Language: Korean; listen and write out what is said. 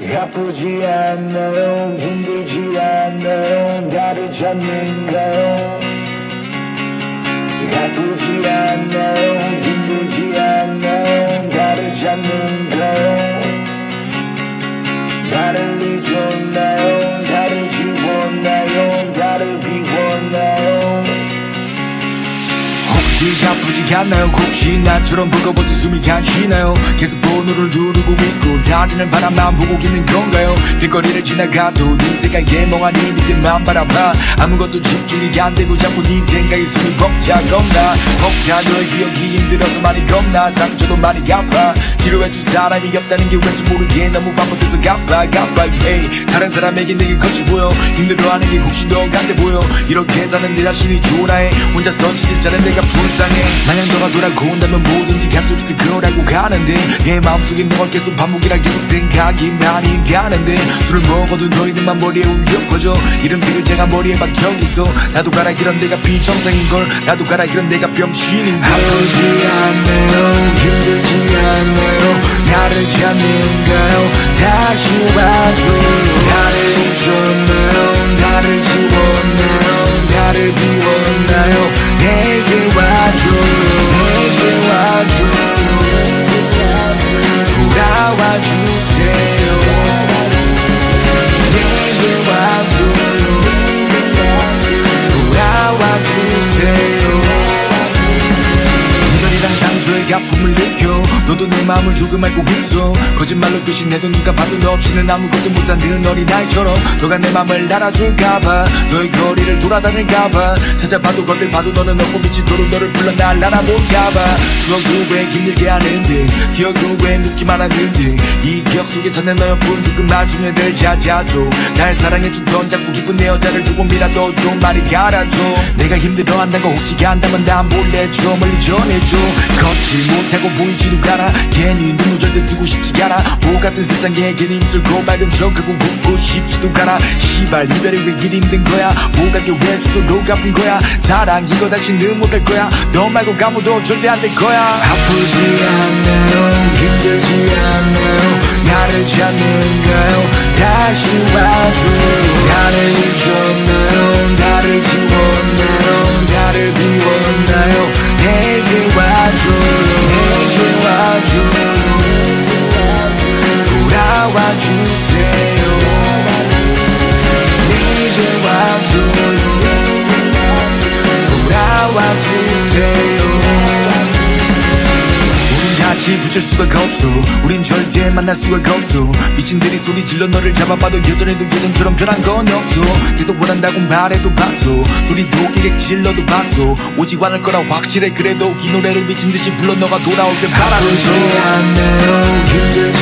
아프지 않나요? 힘들지 않나요? 나를 찾는가요? 아프지 않나요? 힘들지 않나요? 나를 찾는가요? 나를 잊었 혹시 아프지 않나요. 혹시 나처럼 버거워서 숨이 가시나요? 계속 번호를 누르고 있고 사진을 바라만 보고 있는 건가요? 길거리를 지나가도 네 생각에 멍하니 네게만 바라봐. 아무것도 집중이 안 되고 자꾸 네 생각에 숨이 벅차 겁나 벅차 너의 기억이 힘들어서 많이 겁나. 상처도 많이 아파 치료해줄 사람이 없다는 게 왠지 모르게 너무 반복해서 가빠 가빠 hey. 다른 사람에게 내게 거치 보여. 힘들어하는 게 혹시 더 강해 보여. 이렇게 사는 내 자신이 좋아해? 혼자서 지집 자는 내가 불쌍 해 만약 너가 돌아온다면 뭐든지 갈수 있을 거라고 가는데 내 마음속에 널 계속 반복이라 계속 생각이 많이 가는데 술을 먹어도 너 이름만 머리에 울려 퍼져. 이름들을 제가 머리에 박혀 있어 나도 가라 이런 내가 비정상인걸. 나도 가라 이런 내가 병신인걸. 아프지 않네요. 힘들지 않네요. 나를 찾는 가품을 느껴. 너도 내 마음을 조금 알고 있어. 거짓말로 배신해도 누가 봐도 너 없이는 아무것도 못하는 어린아이처럼 너가 내 마음을 알아줄까봐. 너의 거리를 돌아다닐까봐. 찾아봐도 거들 봐도 너는 없고 미치도록 너를 불러 날 알아볼까봐. 추억도 왜 힘들게 하는데 기억도 왜 묻기만 하는데 이 기억 속에 찾는 너였군. 조금 나중에 들 찾아줘 날 사랑해주던 자꾸 기쁜 내 여자를 조금이라도 좀 많이 갈아줘. 내가 힘들어한다고 혹시 간다면 난 몰래 좀 멀리 전해줘. 걷지 못하고 보이지도 않아 괜히 눈을 절대 두고 싶지 않아. 모 같은 세상에 괜히 힘쓸고 밝은 척하고 웃고 싶지도 않아. 시발 이별이 왜 이리 힘든 거야? 뭐가 게왜 죽도록 아픈 거야? 사랑 이거 다시는 못할 거야. 너 말고 아무도 절대 안 될 거야. 아프지 않나요 다시 붙일 수가 없어. 우린 절대 만날 수가 없어. 미친들이 소리 질러 너를 잡아봐도 여전해도 예전처럼 변한 건 없어. 계속 원한다고 말해도 봤어. 소리도 깨게 질러도 봤어. 오지 않을 거라 확실해. 그래도 이 노래를 미친 듯이 불러 너가 돌아올 때 바라보지 않나요. 힘들지